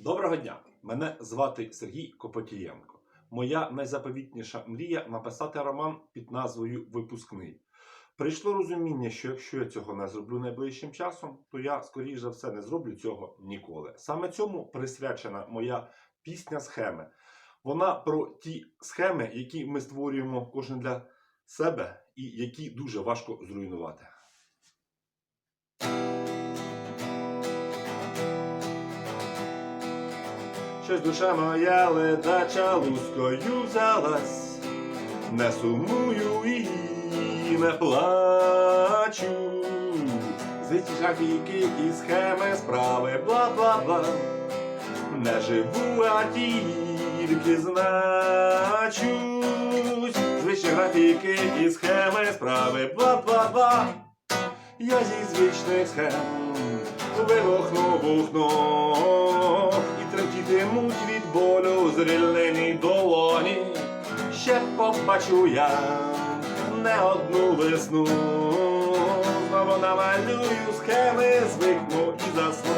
Доброго дня! Мене звати Сергій Копотієнко. Моя найзаповітніша мрія написати роман під назвою Випускний. Прийшло розуміння, що якщо я цього не зроблю найближчим часом, то я, скоріш за все, не зроблю цього ніколи. Саме цьому присвячена моя пісня схеми. Вона про ті схеми, які ми створюємо кожен для себе, і які дуже важко зруйнувати. Щось душа моя ледача лускою взялась, не сумую і не плачу. Звідси графіки і схеми справи бла-бла-бла. Не живу, а тільки значусь. Звичні графіки і схеми справи бла-бла-бла. Я зі звичних схем вибухну, бухну тремтітимуть від болю зрільнені долоні. Ще побачу я не одну весну. Знову намалюю схеми, звикну і засну.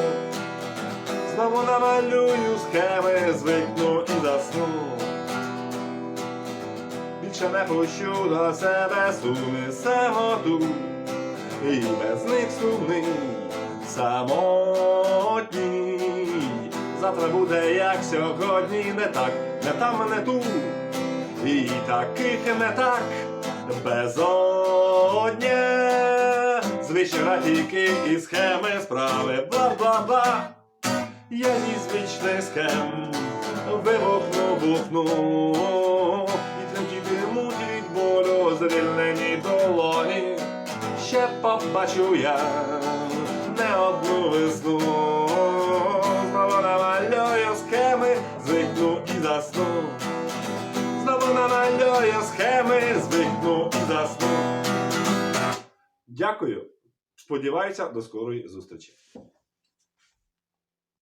Знову намалюю схеми, звикну і засну. Більше не пущу до себе суми самоту, і без них сумний самотній. Завтра буде як сьогодні, не так, не там, не ту. І таких не так безодня. Звичні графіки і схеми справи бла-бла-бла. Я зі звичних схем вибухну, бухну і тремтітимуть від болю звільнені долоні. Ще побачу я не одну весну. Звикну і засну. Знову намалюю схеми, звикну і засну. Дякую. Сподіваюся, до скорої зустрічі.